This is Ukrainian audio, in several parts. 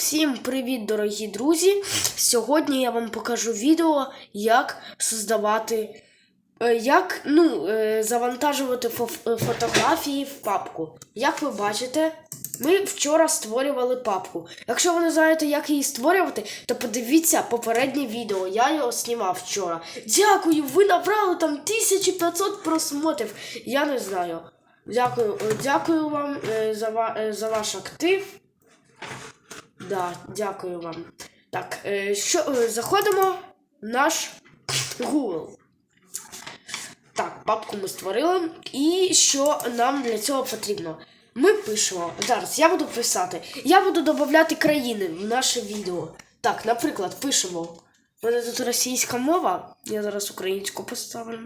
Всім привіт, дорогі друзі! Сьогодні я вам покажу відео, як создавати, е, як ну, е, завантажувати е, фотографії в папку. Як ви бачите, ми вчора створювали папку. Якщо ви не знаєте, як її створювати, то подивіться попереднє відео. Я його знімав вчора. Дякую, ви набрали там 1500 просмотрів. Я не знаю. Дякую, дякую вам за, за ваш актив. Да, дякую вам. Так, е, що, е, заходимо в наш Google. Так, папку ми створили. І що нам для цього потрібно? Ми пишемо. Зараз я буду писати. Я буду додати країни в наше відео. Так, наприклад, пишемо. У мене тут російська мова. Я зараз українську поставлю.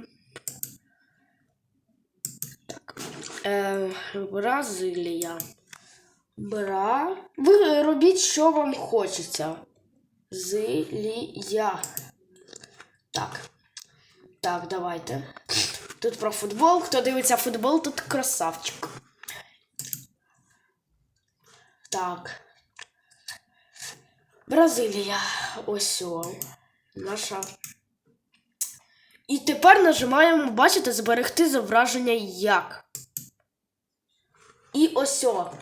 Так. Е, Бразилія. Бра. Ви робіть, що вам хочеться. Зилія. Так. Так, давайте. Тут про футбол. Хто дивиться футбол, тут красавчик. Так. Бразилія. Ось о. Наша. І тепер нажимаємо, бачите, зберегти зображення як. І ось о.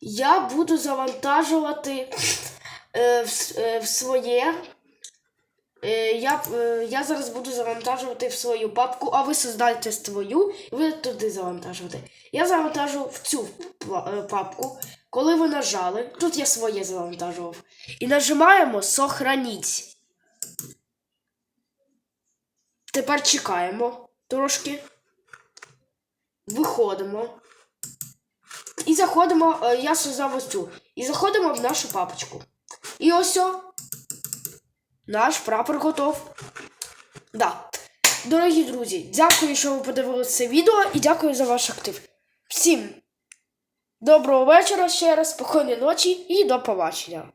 Я буду завантажувати е, в, е, в своє. Е, я, е, я зараз буду завантажувати в свою папку, а ви создайте свою і ви туди завантажувати. Я завантажу в цю е, папку. Коли ви нажали, тут я своє завантажував. І нажимаємо Сохраніть. Тепер чекаємо трошки. Виходимо. Заходимо, е, я цю. І заходимо в нашу папочку. І ось о, наш прапор готов. Да. Дорогі друзі, дякую, що ви подивилися це відео і дякую за ваш актив. Всім доброго вечора ще раз, спокійної ночі і до побачення.